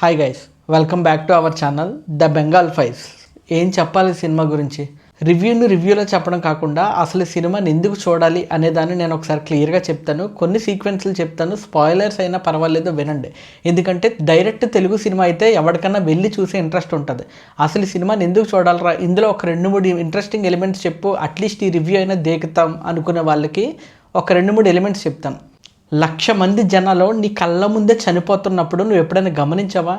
Hi guys welcome back to our channel the Bengal files ఏం చెప్పాలి cinema గురించి? రివ్యూని రివ్యూలో చెప్పడం కాకుండా అసలు సినిమాని ఎందుకు చూడాలి అనే దాన్ని నేను ఒకసారి క్లియర్గా చెప్తాను. కొన్ని సీక్వెన్స్లు చెప్తాను. స్పాయిలర్స్ అయినా పర్వాలేదు వినండి. ఎందుకంటే డైరెక్ట్ తెలుగు సినిమా అయితే ఎవరికన్నా వెళ్ళి చూసే ఇంట్రెస్ట్ ఉంటుంది. అసలు సినిమాని ఎందుకు చూడాలరా? ఇందులో ఒక రెండు మూడు ఇంట్రెస్టింగ్ ఎలిమెంట్స్ చెప్పు. అట్లీస్ట్ ఈ రివ్యూ అయినా దేకుతాం అనుకునే వాళ్ళకి ఒక రెండు మూడు ఎలిమెంట్స్ చెప్తాను. లక్ష మంది జనాలు నీ కళ్ళ ముందే చనిపోతున్నప్పుడు నువ్వు ఎప్పుడైనా గమనించావా?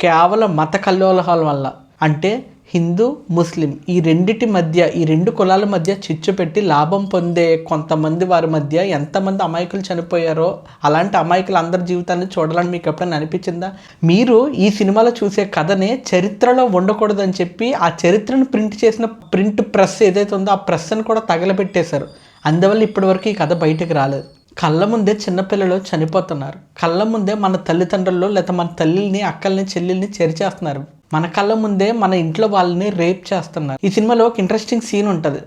కేవలం మత కల్లోలహాల వల్ల. అంటే హిందూ ముస్లిం ఈ రెండిటి మధ్య ఈ రెండు కులాల మధ్య చిచ్చు పెట్టి లాభం పొందే కొంతమంది వారి మధ్య ఎంతమంది అమాయకులు చనిపోయారో అలాంటి అమాయకులు అందరి జీవితాన్ని చూడాలని మీకు ఎప్పుడైనా అనిపించిందా? మీరు ఈ సినిమాలో చూసే కథనే చరిత్రలో ఉండకూడదని చెప్పి ఆ చరిత్రను ప్రింట్ చేసిన ప్రింట్ ప్రెస్ ఏదైతే ఉందో ఆ ప్రెస్ని కూడా తగలబెట్టేశారు. అందువల్ల ఇప్పటివరకు ఈ కథ బయటకు రాలేదు. కళ్ళ ముందే చిన్నపిల్లలు చనిపోతున్నారు. కళ్ళ ముందే మన తల్లిదండ్రులు లేదా మన తల్లిని అక్కల్ని చెల్లెల్ని చేరిచేస్తున్నారు మన కళ్ళ ముందే మన ఇంట్లో వాళ్ళని రేప్ చేస్తున్నారు. ఈ సినిమాలో ఒక ఇంట్రెస్టింగ్ సీన్ ఉంటుంది.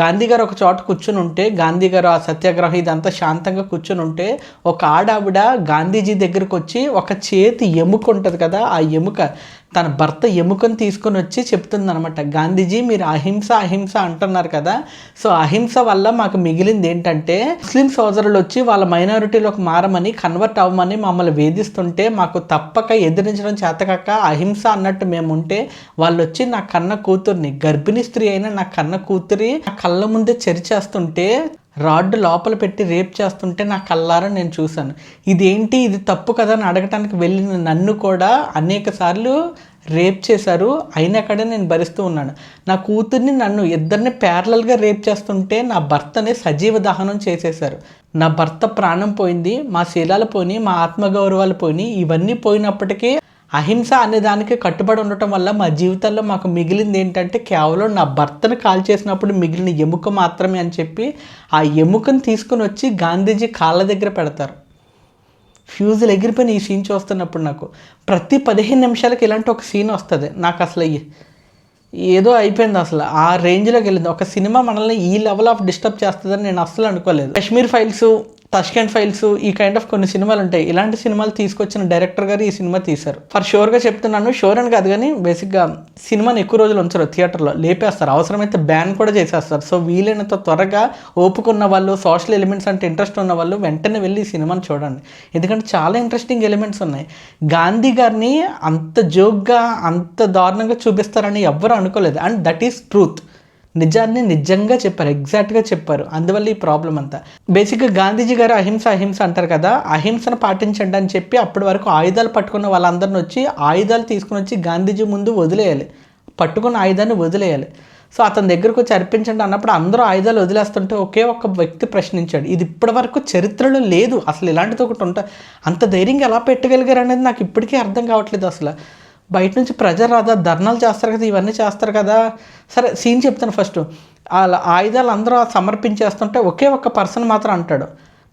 గాంధీ గారు ఒక చోట కూర్చుని ఉంటే గాంధీ గారు ఆ సత్యాగ్రహం ఇదంతా శాంతంగా కూర్చుని ఉంటే ఒక ఆడావిడ గాంధీజీ దగ్గరకు వచ్చి ఒక చేతి ఎముక ఉంటుంది కదా ఆ ఎముక తన భర్త ఎముకను తీసుకొని వచ్చి చెప్తుందనమాట గాంధీజీ మీరు అహింస అహింస అంటున్నారు కదా సో అహింస వల్ల మాకు మిగిలింది ఏంటంటే ముస్లిం సోదరులు వచ్చి వాళ్ళ మైనారిటీలోకి మారమని కన్వర్ట్ అవ్వమని మమ్మల్ని వేధిస్తుంటే మాకు తప్పక ఎదిరించడం చేతకాక అహింస అన్నట్టు మేము ఉంటే వాళ్ళు వచ్చి నా కన్న కూతుర్ని గర్భిణీ స్త్రీ అయిన నా కన్న కూతురి నా కళ్ళ ముందే చరిచేస్తుంటే రాడ్డు లోపల పెట్టి రేప్ చేస్తుంటే నా కళ్ళారా నేను చూశాను. ఇదేంటి? ఇది తప్పు కదా అని అడగటానికి వెళ్ళిన నన్ను కూడా అనేక సార్లు రేప్ చేశారు అయినా కూడా నేను భరిస్తూ ఉన్నాను. నా కూతుర్ని నన్ను ఇద్దరిని ప్యారలల్గా రేప్ చేస్తుంటే నా భర్తని సజీవ దహనం చేసేశారు. నా భర్త ప్రాణం పోయింది మా శీలాలు పోయినాయి మా ఆత్మగౌరవాలు పోయినాయి. ఇవన్నీ పోయినప్పటికీ అహింస అనే దానికి కట్టుబడి ఉండటం వల్ల మా జీవితంలో మాకు మిగిలింది ఏంటంటే కేవలం నా భర్తను కాల్ చేసినప్పుడు మిగిలిన ఎముక మాత్రమే అని చెప్పి ఆ ఎముకను తీసుకుని వచ్చి గాంధీజీ కాళ్ళ దగ్గర పెడతారు. ఫ్యూజులు ఎగిరిపోయిన ఈ సీన్ చూస్తున్నప్పుడు నాకు ప్రతి పదిహేను నిమిషాలకి ఇలాంటి ఒక సీన్ వస్తుంది. నాకు అసలు ఏదో అయిపోయింది అసలు. ఆ రేంజ్లోకి వెళ్ళింది. ఒక సినిమా మనల్ని ఈ లెవెల్ ఆఫ్ డిస్టర్బ్ చేస్తుందని నేను అస్సలు అనుకోలేదు. కాశ్మీర్ ఫైల్స్ తష్కెంట్ ఫైల్స్ ఈ కైండ్ ఆఫ్ కొన్ని సినిమాలు ఉంటాయి. ఇలాంటి సినిమాలు తీసుకొచ్చిన డైరెక్టర్ గారు ఈ సినిమా తీశారు. ఫర్ షూర్గా చెప్తున్నాను షూర్ అని కాదు కానీ బేసిక్గా సినిమాని ఎక్కువ రోజులు ఉంచరు థియేటర్లో లేపేస్తారు. అవసరమైతే బ్యాన్ కూడా చేసేస్తారు. సో వీలైనంత త్వరగా ఓపుకున్న వాళ్ళు సోషల్ ఎలిమెంట్స్ అంటే ఇంట్రెస్ట్ ఉన్న వాళ్ళు వెంటనే వెళ్ళి ఈ సినిమాని చూడండి. ఎందుకంటే చాలా ఇంట్రెస్టింగ్ ఎలిమెంట్స్ ఉన్నాయి. గాంధీ గారిని అంత జోక్గా అంత దారుణంగా చూపిస్తారని ఎవ్వరు అనుకోలేదు. అండ్ దట్ ఈస్ ట్రూత్ నిజాన్ని నిజంగా చెప్పారు ఎగ్జాక్ట్గా చెప్పారు. అందువల్ల ఈ ప్రాబ్లం అంతా. బేసిక్గా గాంధీజీ గారు అహింస అహింస అంటారు కదా అహింసను పాటించండి అని చెప్పి అప్పటి వరకు ఆయుధాలు పట్టుకున్న వాళ్ళందరిని వచ్చి ఆయుధాలు తీసుకుని వచ్చి గాంధీజీ ముందు వదిలేయాలి. పట్టుకున్న ఆయుధాన్ని వదిలేయాలి. సో అతని దగ్గరకు వచ్చి అర్పించండి అన్నప్పుడు అందరూ ఆయుధాలు వదిలేస్తుంటే ఒకే ఒక్క వ్యక్తి ప్రశ్నించాడు. ఇది ఇప్పటి వరకు చరిత్రలో లేదు. అసలు ఇలాంటిది ఒకటి ఉంటా అంత ధైర్యంగా ఎలా పెట్టగలిగారు అనేది నాకు ఇప్పటికీ అర్థం కావట్లేదు అసలు. బయట నుంచి ప్రజలు రాదా? ధర్నాలు చేస్తారు కదా ఇవన్నీ చేస్తారు కదా? సరే సీన్ చెప్తాను ఫస్ట్. వాళ్ళ ఆయుధాలు అందరూ సమర్పించేస్తుంటే ఒకే ఒక్క పర్సన్ మాత్రం అంటాడు.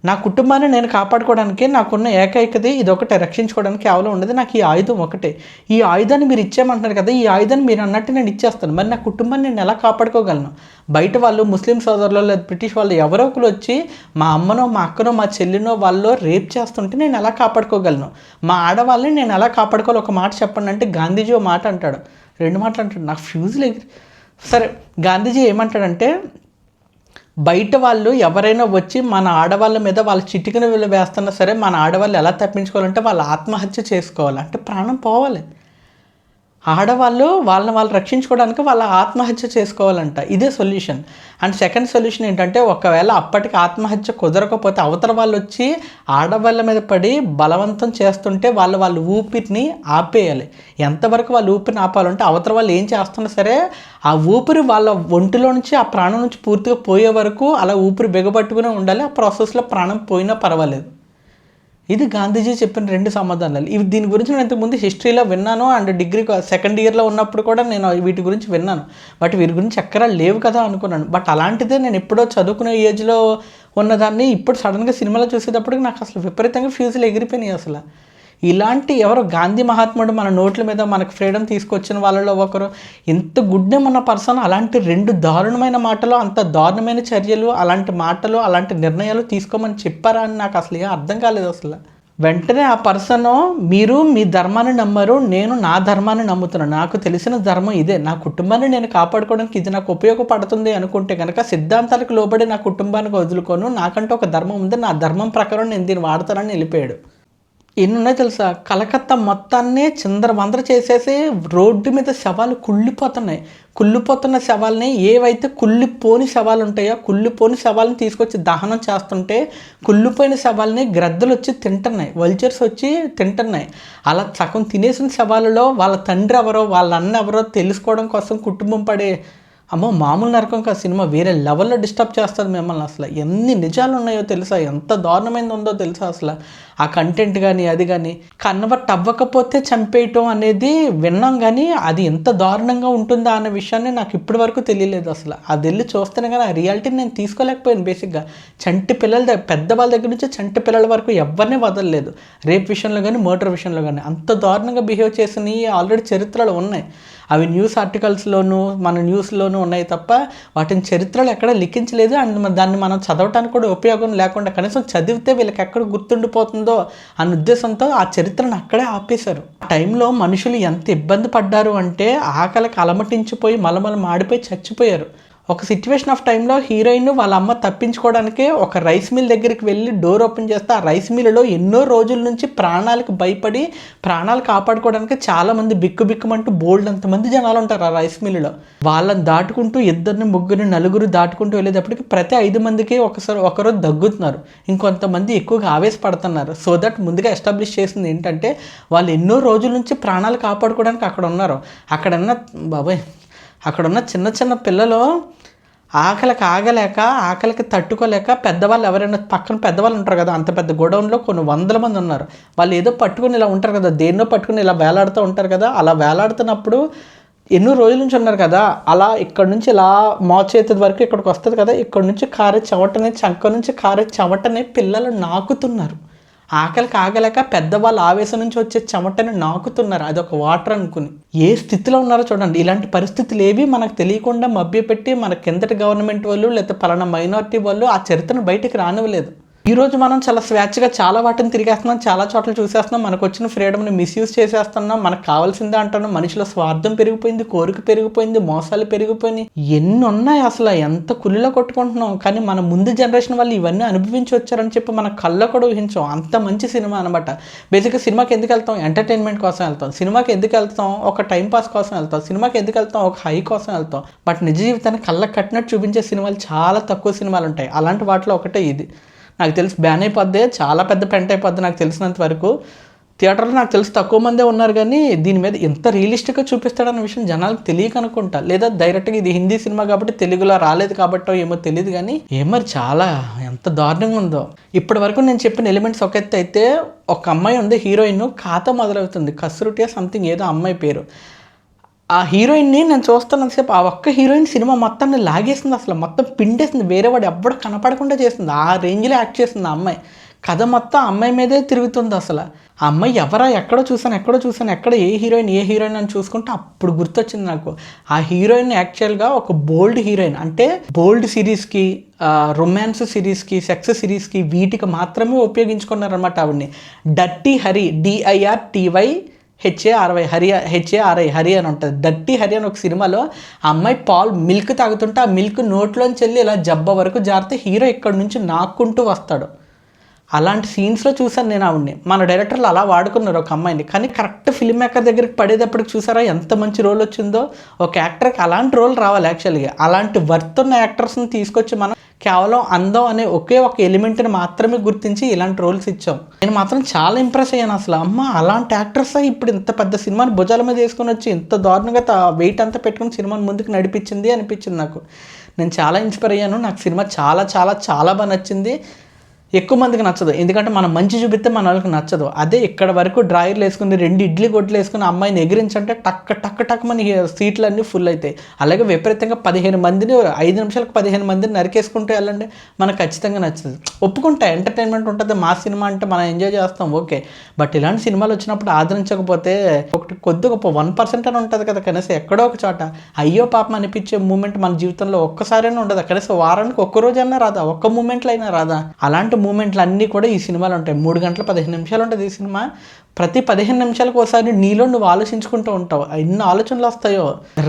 నా కుటుంబాన్ని నేను కాపాడుకోవడానికి నాకున్న ఏకైకది ఇది ఒకటే రక్షించుకోవడానికి కేవలం ఉండదు నాకు ఈ ఆయుధం ఒకటే. ఈ ఆయుధాన్ని మీరు ఇచ్చేయమంటున్నారు కదా ఈ ఆయుధాన్ని మీరు అన్నట్టు నేను ఇచ్చేస్తాను. మరి నా కుటుంబాన్ని నేను ఎలా కాపాడుకోగలను? బయట వాళ్ళు ముస్లిం సోదరులు లేదా బ్రిటిష్ వాళ్ళు ఎవరో ఒకరు వచ్చి మా అమ్మనో మా అక్కనో మా చెల్లినో వాళ్ళు రేప్ చేస్తుంటే నేను ఎలా కాపాడుకోగలను? మా ఆడవాళ్ళని నేను ఎలా కాపాడుకోవాలి? ఒక మాట చెప్పండి అంటే గాంధీజీ ఒక మాట అంటాడు. రెండు మాటలు అంటాడు. నాకు ఫ్యూజ్ లేదు. సరే గాంధీజీ ఏమంటాడంటే బయట వాళ్ళు ఎవరైనా వచ్చి మన ఆడవాళ్ళ మీద వాళ్ళ చిటికన వీళ్ళు వేస్తున్నా సరే మన ఆడవాళ్ళు ఎలా తప్పించుకోవాలంటే వాళ్ళు ఆత్మహత్య చేసుకోవాలి. అంటే ప్రాణం పోవాలి. ఆడవాళ్ళు వాళ్ళని వాళ్ళు రక్షించుకోవడానికి వాళ్ళ ఆత్మహత్య చేసుకోవాలంట. ఇదే సొల్యూషన్. అండ్ సెకండ్ సొల్యూషన్ ఏంటంటే ఒకవేళ అప్పటికి ఆత్మహత్య కుదరకపోతే అవతల వాళ్ళు వచ్చి ఆడవాళ్ళ మీద పడి బలవంతం చేస్తుంటే వాళ్ళు వాళ్ళ ఊపిరిని ఆపేయాలి. ఎంతవరకు వాళ్ళు ఊపిరిని ఆపాలంటే అవతల వాళ్ళు ఏం చేస్తున్నా సరే ఆ ఊపిరి వాళ్ళ ఒంటిలో నుంచి ఆ ప్రాణం నుంచి పూర్తిగా పోయే వరకు అలా ఊపిరి బిగబట్టుకునే ఉండాలి. ఆ ప్రాసెస్లో ప్రాణం పోయినా పర్వాలేదు. ఇది గాంధీజీ చెప్పిన రెండు సమాధానాలు. ఇవి దీని గురించి నేను ఇంతకుముందు హిస్టరీలో విన్నాను అండ్ డిగ్రీ సెకండ్ ఇయర్లో ఉన్నప్పుడు కూడా నేను వీటి గురించి విన్నాను. బట్ వీరి గురించి ఎక్కడా లేవు కదా అనుకున్నాను. బట్ అలాంటిదే నేను ఎప్పుడో చదువుకునే ఏజ్లో ఉన్నదాన్ని ఇప్పుడు సడన్గా సినిమాలో చూసేటప్పటికి నాకు అసలు విపరీతంగా ఫ్యూజులు ఎగిరిపోయినాయి అసలు. ఇలాంటి ఎవరు గాంధీ మహాత్ముడు మన నోట్ల మీద మనకు ఫ్రీడమ్ తీసుకొచ్చిన వాళ్ళలో ఒకరు. ఇంత గుడ్డెం ఉన్న పర్సన్ అలాంటి రెండు దారుణమైన మాటలు అంత దారుణమైన చర్యలు అలాంటి మాటలు అలాంటి నిర్ణయాలు తీసుకోమని చెప్పారా అని నాకు అసలు ఏం అర్థం కాలేదు అసలు. వెంటనే ఆ పర్సన్ మీరు మీ ధర్మాన్ని నమ్మరు నేను నా ధర్మాన్ని నమ్ముతున్నాను నాకు తెలిసిన ధర్మం ఇదే నా కుటుంబాన్ని నేను కాపాడుకోవడానికి ఇది నాకు ఉపయోగపడుతుంది అనుకుంటే కనుక సిద్ధాంతాలకు లోబడి నా కుటుంబానికి వదులుకోను నాకంటూ ఒక ధర్మం ఉంది నా ధర్మం ప్రకారం నేను దీన్ని వాడతానని వెళ్ళిపోయాడు. ఎన్ని ఉన్నాయి తెలుసా? కలకత్తా మొత్తాన్ని చిందరవందర చేసేసి రోడ్డు మీద శవాలు కుళ్ళిపోతున్నాయి. కుళ్ళిపోతున్న శవాలని ఏవైతే కుళ్ళిపోని శవాలు ఉంటాయో కుళ్ళిపోని శవాలను తీసుకొచ్చి దహనం చేస్తుంటే కుళ్ళిపోయిన శవాలని గ్రద్దలు వచ్చి తింటున్నాయి. వల్చర్స్ వచ్చి తింటున్నాయి. అలా సగం తినేసిన శవాలలో వాళ్ళ తండ్రి ఎవరో వాళ్ళ అన్న ఎవరో తెలుసుకోవడం కోసం కుటుంబం పడే అమ్మో మామూలు నరకం కాదు సినిమా వేరే లెవెల్లో డిస్టర్బ్ చేస్తుంది మిమ్మల్ని అసలు. ఎన్ని నిజాలు ఉన్నాయో తెలుసా? ఎంత దారుణమైంది ఉందో తెలుసా అసలు? ఆ కంటెంట్ కానీ అది కానీ కన్వర్ట్ అవ్వకపోతే చంపేయటం అనేది విన్నాం కానీ అది ఎంత దారుణంగా ఉంటుందా అనే విషయాన్ని నాకు ఇప్పటి వరకు తెలియలేదు అసలు. అది వెళ్ళి చూస్తేనే కానీ ఆ రియాలిటీని నేను తీసుకోలేకపోయాను బేసిక్గా చంటి పిల్లల దగ్గర పెద్దవాళ్ళ దగ్గర నుంచి చంటి పిల్లల వరకు ఎవరిని వదలలేదు. రేప్ విషయంలో కానీ మర్డర్ విషయంలో కానీ అంత దారుణంగా బిహేవ్ చేసినవి ఆల్రెడీ చరిత్రలు ఉన్నాయి. అవి న్యూస్ ఆర్టికల్స్లోనూ మన న్యూస్లోనూ ఉన్నాయి తప్ప వాటిని చరిత్రలు ఎక్కడ లిఖించలేదు అండ్ దాన్ని మనం చదవటానికి కూడా ఉపయోగం లేకుండా కనీసం చదివితే వీళ్ళకి ఎక్కడ గుర్తుండిపోతుందో అన్న ఉద్దేశంతో ఆ చరిత్రను అక్కడే ఆపేశారు. ఆ టైంలో మనుషులు ఎంత ఇబ్బంది పడ్డారు అంటే ఆకలికి అలమటించిపోయి మలమల మాడిపోయి చచ్చిపోయారు. ఒక సిచ్యువేషన్ ఆఫ్ టైంలో హీరోయిన్ వాళ్ళ అమ్మ తప్పించుకోవడానికి ఒక రైస్ మిల్ దగ్గరికి వెళ్ళి డోర్ ఓపెన్ చేస్తే ఆ రైస్ మిల్లో ఎన్నో రోజుల నుంచి ప్రాణాలకు భయపడి ప్రాణాలు కాపాడుకోవడానికి చాలామంది బిక్కు బిక్కుమంటూ బోల్డ్ అంతమంది జనాలు ఉంటారు ఆ రైస్ మిల్లులో వాళ్ళని దాటుకుంటూ ఇద్దరిని ముగ్గురు నలుగురు దాటుకుంటూ వెళ్ళేటప్పటికి ప్రతి ఐదు మందికి ఒకసారి ఒకరు దగ్గుతున్నారు. ఇంకొంతమంది ఎక్కువగా ఆవేశపడుతున్నారు. సో దట్ ముందుగా ఎస్టాబ్లిష్ చేసింది ఏంటంటే వాళ్ళు ఎన్నో రోజుల నుంచి ప్రాణాలు కాపాడుకోవడానికి అక్కడ ఉన్నారు. అక్కడున్న బాబాయ్ అక్కడున్న చిన్న చిన్న పిల్లలు ఆకలికి ఆగలేక ఆకలికి తట్టుకోలేక పెద్దవాళ్ళు ఎవరైనా పక్కన పెద్దవాళ్ళు ఉంటారు కదా అంత పెద్ద గోడౌన్లో కొన్ని వందల మంది ఉన్నారు. వాళ్ళు ఏదో పట్టుకుని ఇలా ఉంటారు కదా దేన్నో పట్టుకుని ఇలా వేలాడుతూ ఉంటారు కదా అలా వేలాడుతున్నప్పుడు ఎన్నో రోజుల నుంచి ఉన్నారు కదా అలా ఇక్కడ నుంచి ఇలా మోచేతి వరకు ఇక్కడికి వస్తుంది కదా ఇక్కడ నుంచి కారే చెమటని చంక నుంచి కారే చెమటని పిల్లలు నాకుతున్నారు. ఆకలికి కాగలేక పెద్దవాళ్ళు ఆవేశం నుంచి వచ్చే చెమటని నాకుతున్నారు. అదొక వాటర్ అనుకుని. ఏ స్థితిలో ఉన్నారో చూడండి. ఇలాంటి పరిస్థితులు ఏవి మనకు తెలియకుండా మభ్యపెట్టి మన కిందటి గవర్నమెంట్ వాళ్ళు లేకపోతే పలానా మైనారిటీ వాళ్ళు ఆ చరిత్రను బయటకు రానివ్వలేదు. ఈరోజు మనం చాలా స్వేచ్ఛగా చాలా వాటిని తిరిగేస్తున్నాం చాలా చోట్ల చూసేస్తున్నాం మనకు వచ్చిన ఫ్రీడమ్ని మిస్యూజ్ చేసేస్తున్నాం మనకు కావాల్సిందే అంటున్నాం మనిషిలో స్వార్థం పెరిగిపోయింది కోరిక పెరిగిపోయింది మోసాలు పెరిగిపోయినాయి. ఎన్ని ఉన్నాయి అసలు ఎంత కులిలో కొట్టుకుంటున్నాం? కానీ మన ముందు జనరేషన్ వాళ్ళు ఇవన్నీ అనుభవించి వచ్చారని చెప్పి మన కళ్ళ కూడా ఊహించాం. అంత మంచి సినిమా అనమాట బేసిక్గా సినిమాకి ఎందుకు వెళ్తాం? ఎంటర్టైన్మెంట్ కోసం వెళ్తాం. సినిమాకి ఎందుకు వెళ్తాం? ఒక టైం పాస్ కోసం వెళ్తాం. సినిమాకి ఎందుకు వెళ్తాం? ఒక హై కోసం వెళ్తాం. బట్ నిజ జీవితాన్ని కళ్ళకు కట్టినట్టు చూపించే సినిమాలు చాలా తక్కువ సినిమాలు ఉంటాయి. అలాంటి వాటిలో ఒకటే ఇది. నాకు తెలిసి బ్యాన్ అయిపోద్ది చాలా పెద్ద పెంట్ అయిపోద్ది నాకు తెలిసినంత వరకు. థియేటర్లో నాకు తెలిసి తక్కువ మందే ఉన్నారు కానీ దీని మీద ఎంత రియలిస్టిక్గా చూపిస్తాడన్న విషయం జనాలకు తెలియక అనుకుంటా. లేదా డైరెక్ట్గా ఇది హిందీ సినిమా కాబట్టి తెలుగులో రాలేదు కాబట్టో ఏమో తెలియదు కానీ ఏమరి మరి చాలా ఎంత దారుణంగా ఉందో. ఇప్పటి వరకు నేను చెప్పిన ఎలిమెంట్స్ ఒక ఎత్తు అయితే ఒక అమ్మాయి ఉంది హీరోయిన్ ఖాతా మొదలవుతుంది. కసురుటియా సంథింగ్ ఏదో అమ్మాయి పేరు. ఆ హీరోయిన్ని నేను చూస్తున్నంతసేపు ఆ ఒక్క హీరోయిన్ సినిమా మొత్తాన్ని లాగేసింది అసలు. మొత్తం పిండేసింది. వేరే వాడు ఎవ్వడు కనపడకుండా చేసింది. ఆ రేంజ్లో యాక్ట్ చేసింది ఆ అమ్మాయి. కథ మొత్తం అమ్మాయి మీదే తిరుగుతుంది అసలు. ఆ అమ్మాయి ఎవరా ఎక్కడో చూసాను ఎక్కడో చూసాను ఎక్కడ ఏ హీరోయిన్ ఏ హీరోయిన్ అని చూసుకుంటే అప్పుడు గుర్తొచ్చింది నాకు. ఆ హీరోయిన్ యాక్చువల్గా ఒక బోల్డ్ హీరోయిన్. అంటే బోల్డ్ సిరీస్కి రొమాన్స్ సిరీస్కి సెక్స్ సిరీస్కి వీటికి మాత్రమే ఉపయోగించుకున్నారనమాట ఆవిడ్ని. డట్టి Hari D I R T Y H A R Y Hari H A R I Hari అని ఉంటుంది. దట్టి హరి అని ఒక సినిమాలో ఆ అమ్మాయి పాల్ మిల్క్ తాగుతుంటే ఆ మిల్క్ నోట్లోంచి వెళ్ళి ఇలా జబ్బ వరకు జారితే హీరో ఇక్కడ నుంచి నాక్కుంటూ వస్తాడు. అలాంటి సీన్స్లో చూసాను నేను ఆవిడ్ని. మన డైరెక్టర్లు అలా వాడుకున్నారు ఒక అమ్మాయిని. కానీ కరెక్ట్ ఫిల్మ్ మేకర్ దగ్గరికి పడేటప్పటికి చూసారా ఎంత మంచి రోల్ వచ్చిందో? ఒక యాక్టర్కి అలాంటి రోల్ రావాలి యాక్చువల్గా అలాంటి వర్త్ ఉన్న యాక్టర్స్ని తీసుకొచ్చి మనం కేవలం అందం అనే ఒకే ఒక ఎలిమెంట్ని మాత్రమే గుర్తించి ఇలాంటి రోల్స్ ఇచ్చాం. నేను మాత్రం చాలా ఇంప్రెస్ అయ్యాను అసలు. అమ్మ అలాంటి యాక్టర్స్ ఇప్పుడు ఇంత పెద్ద సినిమాని భుజాల మీద వేసుకొని వచ్చి ఇంత దారుణంగా వెయిట్ అంతా పెట్టుకుని సినిమాని ముందుకు నడిపించింది అనిపించింది నాకు. నేను చాలా ఇన్స్పైర్ అయ్యాను. నాకు సినిమా చాలా చాలా చాలా బాగా నచ్చింది. ఎక్కువ మందికి నచ్చదు. ఎందుకంటే మనం మంచి చూపిస్తే మన వాళ్ళకి నచ్చదు. అదే ఇక్కడ వరకు డ్రాయర్లు వేసుకుని రెండు ఇడ్లీ గొడ్లు వేసుకుని అమ్మాయిని ఎగిరించంటే టక్ టక్ టక్ మన సీట్లన్నీ ఫుల్ అవుతాయి. అలాగే విపరీతంగా పదిహేను మందిని ఐదు నిమిషాలకు పదిహేను మందిని నరికేసుకుంటూ వెళ్ళండి. మనకు ఖచ్చితంగా నచ్చదు. ఒప్పుకుంటా ఎంటర్టైన్మెంట్ ఉంటుంది. మా సినిమా అంటే మనం ఎంజాయ్ చేస్తాం. ఓకే. బట్ ఇలాంటి సినిమాలు వచ్చినప్పుడు ఆదరించకపోతే ఒకటి కొద్ది గొప్ప వన్ పర్సెంట్ అని ఉంటుంది కదా కనీసం ఎక్కడో ఒక చోట. అయ్యో పాపం అనిపించే మూమెంట్ మన జీవితంలో ఒక్కసారైనా ఉండదు. కనీసం వారానికి ఒక్క రోజైనా రాదా? ఒక్క మూమెంట్లో అయినా రాదా? అలాంటి మూమెంట్లు అన్నీ కూడా ఈ సినిమాలో ఉంటాయి. మూడు గంటల పదిహేను నిమిషాలు ఉంటుంది ఈ సినిమా. ప్రతి పదిహేను నిమిషాలకు ఒకసారి నీలో నువ్వు ఆలోచించుకుంటూ ఉంటావు. ఎన్ని ఆలోచనలు వస్తాయో.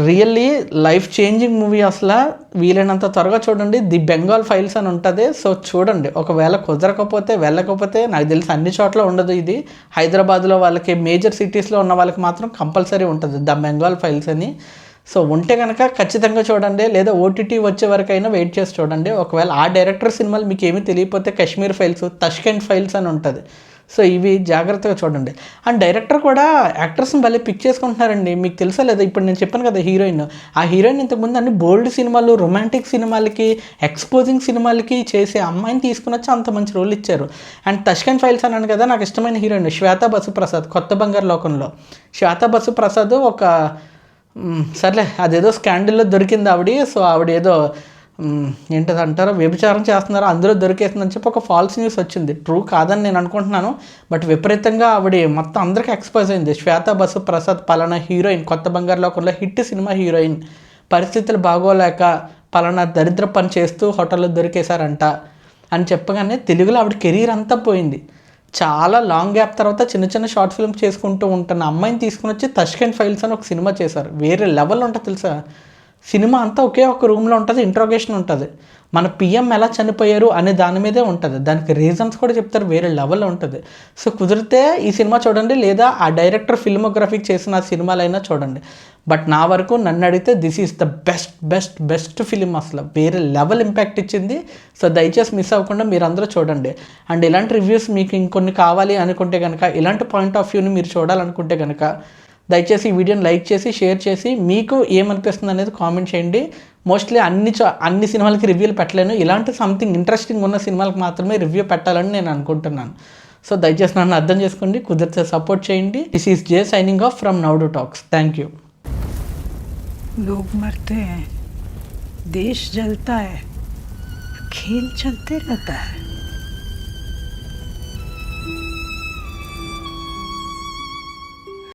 రియల్లీ లైఫ్ చేంజింగ్ మూవీ అసలు వీలైనంత త్వరగా చూడండి. ది బెంగాల్ ఫైల్స్ అని ఉంటుంది. సో చూడండి. ఒకవేళ కుదరకపోతే వెళ్ళకపోతే నాకు తెలిసి అన్ని చోట్ల ఉండదు ఇది. హైదరాబాద్లో వాళ్ళకి మేజర్ సిటీస్లో ఉన్న వాళ్ళకి మాత్రం కంపల్సరీ ఉంటుంది. ద బెంగాల్ ఫైల్స్ అని. సో ఉంటే కనుక ఖచ్చితంగా చూడండి లేదా ఓటీటీ వచ్చే వరకైనా వెయిట్ చేసి చూడండి. ఒకవేళ ఆ డైరెక్టర్ సినిమాలు మీకు ఏమీ తెలియకపోతే కాశ్మీర్ ఫైల్స్ తష్కెంట్ ఫైల్స్ అని ఉంటుంది. సో ఇవి జాగ్రత్తగా చూడండి. అండ్ డైరెక్టర్ కూడా యాక్టర్స్ని భలే పిక్ చేసుకుంటున్నారండి. మీకు తెలుసా లేదా? ఇప్పుడు నేను చెప్పాను కదా హీరోయిన్ ఆ హీరోయిన్ ఇంతకుముందు అన్ని బోల్డ్ సినిమాలు రొమాంటిక్ సినిమాలకి ఎక్స్పోజింగ్ సినిమాలకి చేసే అమ్మాయిని తీసుకుని వచ్చి అంత మంచి రోల్ ఇచ్చారు. అండ్ తష్కన్ ఫైల్స్ అన్నాను కదా నాకు ఇష్టమైన హీరోయిన్ శ్వేతా బసు ప్రసాద్ కొత్త బంగారు లోకంలో. శ్వేతా బసు ప్రసాద్ ఒక సర్లే అదేదో స్కాండిల్లో దొరికింది ఆవిడ సో ఆవిడ ఏదో ఏంటది అంటారో వ్యభిచారం చేస్తున్నారు అందులో దొరికేస్తుందని చెప్పి ఒక ఫాల్స్ న్యూస్ వచ్చింది. ట్రూ కాదని నేను అనుకుంటున్నాను బట్ విపరీతంగా ఆవిడ మొత్తం అందరికీ ఎక్స్పోజ్ అయింది. శ్వేత బసు ప్రసాద్ పలానా హీరోయిన్ కొత్త బంగారు లోకంలో హిట్ సినిమా హీరోయిన్ పరిస్థితులు బాగోలేక పలానా దరిద్ర పని చేస్తూ హోటల్లో దొరికేశారంట అని చెప్పగానే తెలుగులో ఆవిడ కెరీర్ అంతా పోయింది. చాలా లాంగ్ గ్యాప్ తర్వాత చిన్న చిన్న షార్ట్ ఫిల్మ్స్ చేసుకుంటూ ఉంటున్న అమ్మాయిని తీసుకుని వచ్చి తష్కెంట్ ఫైల్స్ అని ఒక సినిమా చేశారు. వేరే లెవెల్ ఉంటుంది తెలుసా? సినిమా అంతా ఒకే ఒక రూమ్లో ఉంటుంది ఇంట్రోగేషన్ ఉంటుంది. మన పిఎం ఎలా చనిపోయారు అనే దాని మీదే ఉంటుంది. దానికి రీజన్స్ కూడా చెప్తారు వేరే లెవెల్లో ఉంటుంది. సో కుదిరితే ఈ సినిమా చూడండి లేదా ఆ డైరెక్టర్ ఫిల్మోగ్రఫీ చేసిన సినిమాలైనా చూడండి. బట్ నా వరకు నన్ను అడిగితే this is the best best best film అసలు. వేరే లెవెల్ ఇంపాక్ట్ ఇచ్చింది. సో దయచేసి మిస్ అవ్వకుండా మీరు అందరూ చూడండి. అండ్ ఇలాంటి రివ్యూస్ మీకు ఇంకొన్ని కావాలి అనుకుంటే కనుక ఇలాంటి పాయింట్ ఆఫ్ వ్యూని మీరు చూడాలనుకుంటే కనుక దయచేసి ఈ వీడియోని లైక్ చేసి షేర్ చేసి మీకు ఏమనిపిస్తుంది అనేది కామెంట్ చేయండి. మోస్ట్లీ అన్ని చో అన్ని సినిమాలకి రివ్యూలు పెట్టలేను. ఇలాంటి సంథింగ్ ఇంట్రెస్టింగ్ ఉన్న సినిమాలకు మాత్రమే రివ్యూ పెట్టాలని నేను అనుకుంటున్నాను. సో దయచేసి నన్ను అర్థం చేసుకోండి. కుదిరితే సపోర్ట్ చేయండి. This is J signing off from now talks thank you लोग मरते हैं। देश जलता है। खेल चलते रहता है।